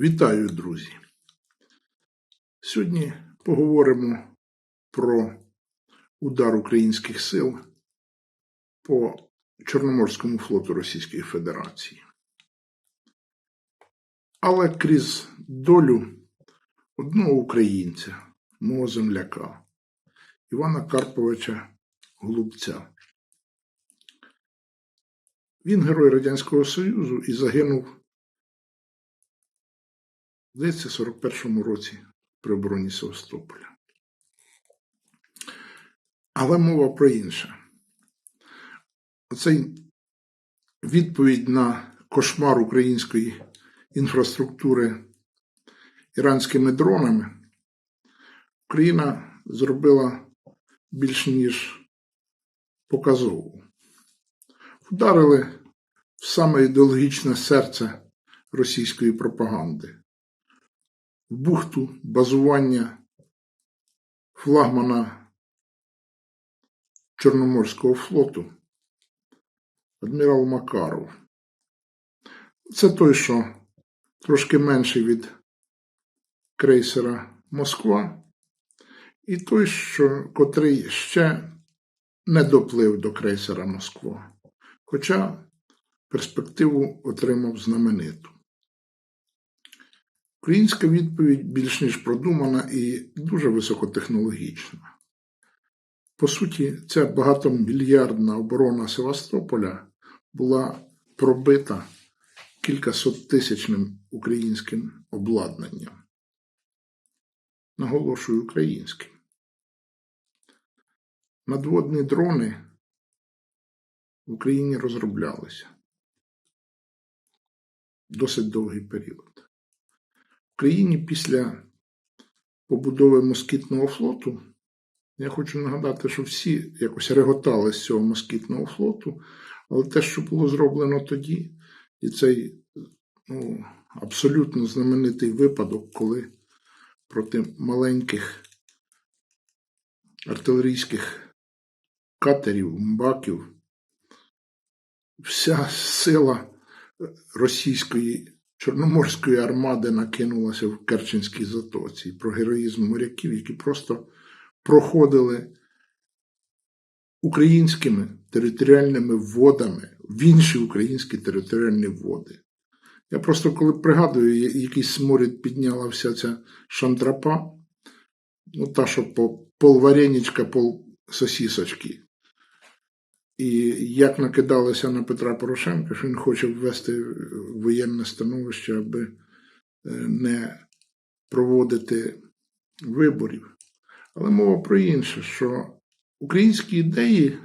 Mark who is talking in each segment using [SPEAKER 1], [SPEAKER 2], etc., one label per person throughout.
[SPEAKER 1] Вітаю, друзі! Сьогодні поговоримо про удар українських сил по Чорноморському флоту Російської Федерації. Але крізь долю одного українця, мого земляка, Івана Карповича Голубця. Він герой Радянського Союзу і загинув здається, в 41-му році при обороні Севастополя. Але мова про інше. Оцей відповідь на кошмар української інфраструктури іранськими дронами Україна зробила більш ніж показову. Вдарили в саме ідеологічне серце російської пропаганди бухту базування флагмана Чорноморського флоту адмірал Макаров. Це той, що трошки менший від крейсера Москва, і той, що котрий ще не доплив до крейсера Москва, хоча перспективу отримав знамениту. Українська відповідь більш ніж продумана і дуже високотехнологічна. По суті, ця багатомільярдна оборона Севастополя була пробита кількасоттисячним українським обладнанням. Наголошую українським. Надводні дрони в Україні розроблялися досить довгий період. Україні після побудови москітного флоту, я хочу нагадати, що всі якось реготали з цього москітного флоту, але те, що було зроблено тоді, і цей ну, абсолютно знаменитий випадок, коли проти маленьких артилерійських катерів, мбаків, вся сила російської Чорноморської армади накинулася в Керченській затоці про героїзм моряків, які просто проходили українськими територіальними водами в інші українські територіальні води. Я просто коли пригадую, який сморід підняла вся ця шантрапа, ну та, що по пол вареничка, пол сосісочки. І як накидалися на Петра Порошенка, що він хоче ввести воєнне становище, аби е, не проводити виборів. Але мова про інше, що українські ідеї,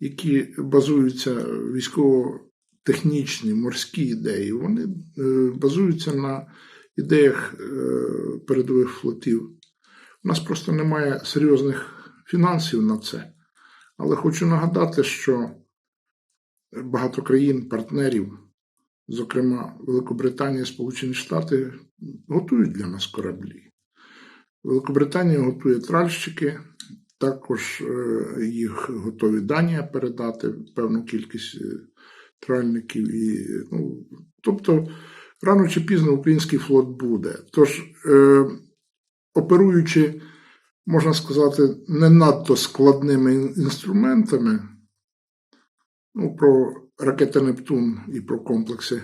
[SPEAKER 1] які базуються військово-технічні, морські ідеї, вони е, базуються на ідеях е, передових флотів. У нас просто немає серйозних фінансів на це. Але хочу нагадати, що багато країн-партнерів, зокрема Великобританія і Сполучені Штати, готують для нас кораблі. Великобританія готує тральщики, також е, їх готові Данія передати певну кількість е, тральників. І, ну, Тобто, рано чи пізно український флот буде. Тож, е, оперуючи можна сказати, не надто складними інструментами. Ну, Про ракети Нептун і про комплекси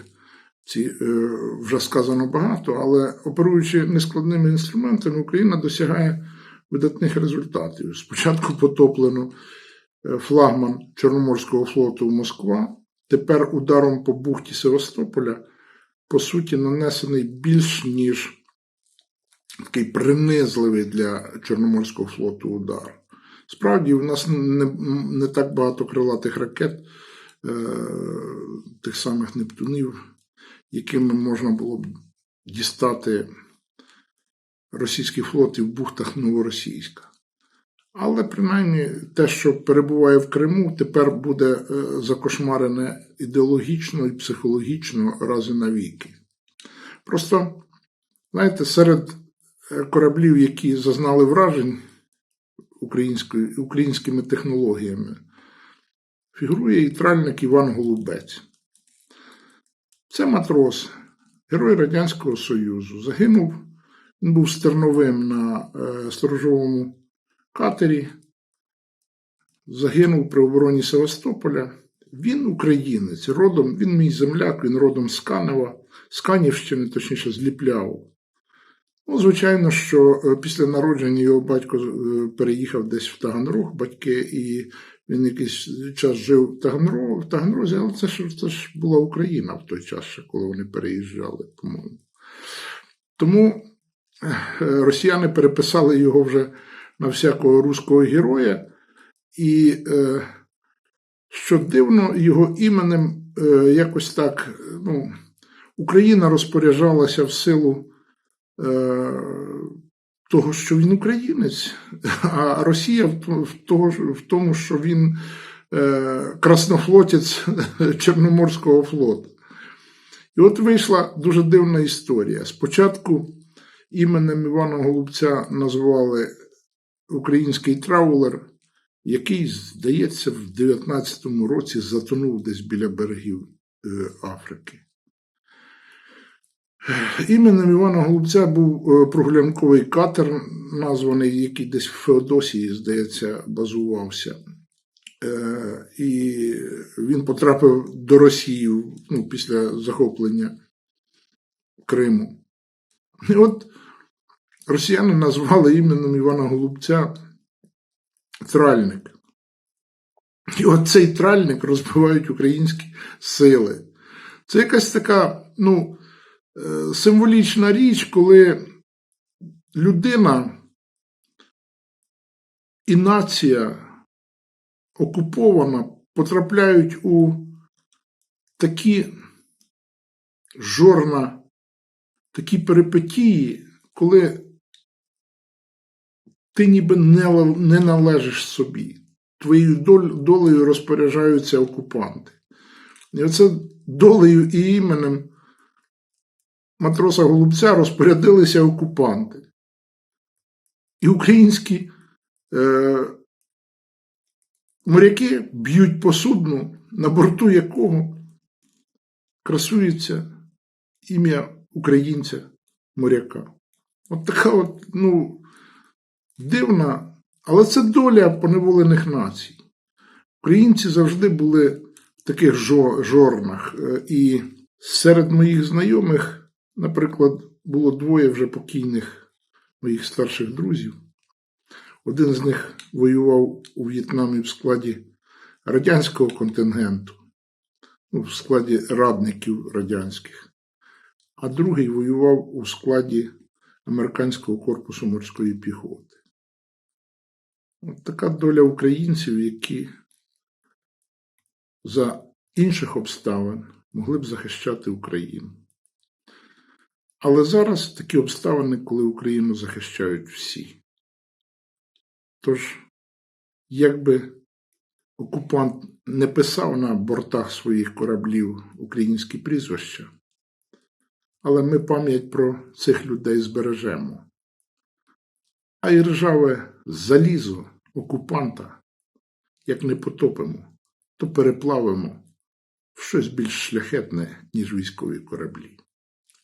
[SPEAKER 1] ці е, вже сказано багато, але оперуючи нескладними інструментами, Україна досягає видатних результатів. Спочатку потоплено е, флагман Чорноморського флоту Москва. Тепер ударом по бухті Севастополя, по суті, нанесений більш ніж такий принизливий для Чорноморського флоту удар. Справді, у нас не не так багато крилатих ракет, е, тих самих Нептунів, якими можна було б дістати російський флот і в бухтах Новоросійська. Але принаймні те, що перебуває в Криму, тепер буде е, закошмарене ідеологічно і психологічно рази навіки. Просто, знаєте, серед кораблів, які зазнали вражень українськими технологіями, фігурує і тральник Іван Голубець. Це матрос, герой Радянського Союзу. Загинув, він був стерновим на е, сторожовому катері, загинув при обороні Севастополя. Він українець, родом, він мій земляк, він родом з Канева, з Канівщини, точніше, з Ліпляву. Ну, звичайно, що е, після народження його батько е, переїхав десь в Таганрог, батьки, і він якийсь час жив в Таганрозі, в Таганрозі але це ж, це ж була Україна в той час, ще, коли вони переїжджали, по-моєму. Тому е, росіяни переписали його вже на всякого руського героя, і, що дивно, його іменем якось так, ну, Україна розпоряджалася в силу того, що він українець, а Росія в тому, що він е, краснофлотець Чорноморського флоту. І от вийшла дуже дивна історія. Спочатку іменем Івана Голубця назвали український траулер, який, здається, в 19-му році затонув десь біля берегів е, Африки. Іменем Івана Голубця був е, прогулянковий катер, названий, який десь в Феодосії, здається, базувався. Е, І він потрапив до Росії ну, після захоплення Криму. І от росіяни назвали іменем Івана Голубця тральник. І от цей тральник розбивають українські сили. Це якась така, ну, символічна річ, коли людина і нація окупована потрапляють у такі жорна, такі перипетії, коли ти ніби не, не належиш собі. Твоєю долею розпоряджаються окупанти. І оце долею і іменем матроса Голубця розпорядилися окупанти. І українські е, моряки б'ють по судну, на борту якого красується ім'я українця моряка. От така от, ну, дивна, але це доля поневолених націй. Українці завжди були в таких жорнах. Е, І серед моїх знайомих, наприклад, було двоє вже покійних моїх старших друзів. Один з них воював у В'єтнамі в складі радянського контингенту, ну, в складі радників радянських, а другий воював у складі американського корпусу морської піхоти. От така доля українців, які за інших обставин могли б захищати Україну. Але зараз такі обставини, коли Україну захищають всі. Тож, якби окупант не писав на бортах своїх кораблів українські прізвища, але ми пам'ять про цих людей збережемо. А і ржаве залізо окупанта, як не потопимо, то переплавимо в щось більш шляхетне, ніж військові кораблі.